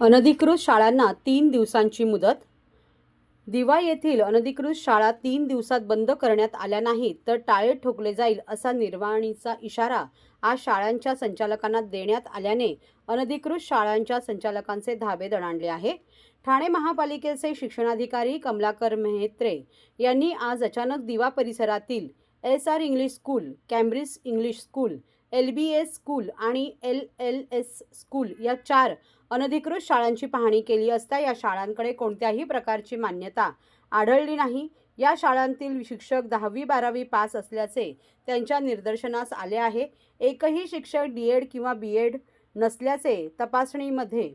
अनधिकृत शाळांना तीन दिवसांची मुदत. दिवा येथील अनधिकृत शाळा तीन दिवसात बंद करण्यात आल्या नाहीत तर टाळे ठोकले जाईल असा निर्वाणीचा इशारा आज शाळांच्या संचालकांना देण्यात आल्याने अनधिकृत शाळांच्या संचालकांचे धाबे दणाणले आहे. ठाणे महापालिकेचे शिक्षणाधिकारी कमलाकर मेहत्रे यांनी आज अचानक दिवा परिसरातील S R English school Cambridge English school L B S school आणि एल एल एस स्कूल या चार अनधिकृत शाळांची पाहणी केली असता या शाळांकडे कोणत्याही प्रकारची मान्यता आढळली नाही. या शाळांतील शिक्षक दहावी बारावी पास असल्याचे त्यांच्या निदर्शनास आले आहे. एकही शिक्षक डी एड किंवा बी एड नसल्याचे तपासणीमध्ये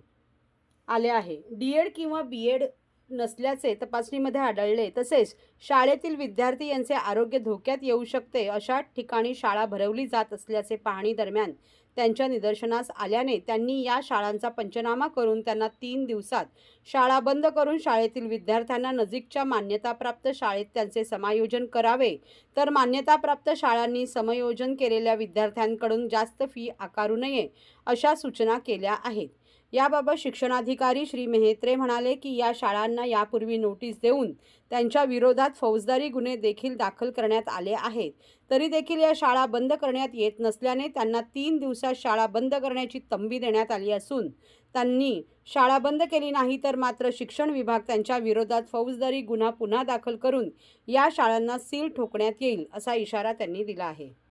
आले आहे. डी एड किंवा बी एड नसल्याचे तपासणीमध्ये आढळले. तसेच शाळेतील विद्यार्थी यांचे आरोग्य धोक्यात येऊ शकते अशा ठिकाणी शाळा भरवली जात असल्याचे पाहणी दरम्यान त्यांच्या निदर्शनास आल्याने त्यांनी या शाळांचा पंचनामा करून त्यांना तीन दिवसात शाळा बंद करून शाळेतील विद्यार्थ्यांना नजीकच्या मान्यताप्राप्त शाळेत त्यांचे समायोजन करावे. तर मान्यताप्राप्त शाळांनी समयोजन केलेल्या विद्यार्थ्यांकडून जास्त फी आकारू नये अशा सूचना केल्या आहेत. याबाबत शिक्षणाधिकारी श्री मेहत्रे म्हणाले की या शाळांना यापूर्वी नोटीस देऊन त्यांच्या विरोधात फौजदारी गुन्हे देखील दाखल करण्यात आले आहेत. तरी देखील या शाळा बंद करण्यात येत नसल्याने त्यांना तीन दिवसात शाळा बंद करण्याची तंबी देण्यात आली असून त्यांनी शाळा बंद केली नाही तर मात्र शिक्षण विभाग त्यांच्या विरोधात फौजदारी गुन्हा पुन्हा दाखल करून या शाळांना सील ठोकण्यात येईल असा इशारा त्यांनी दिला आहे.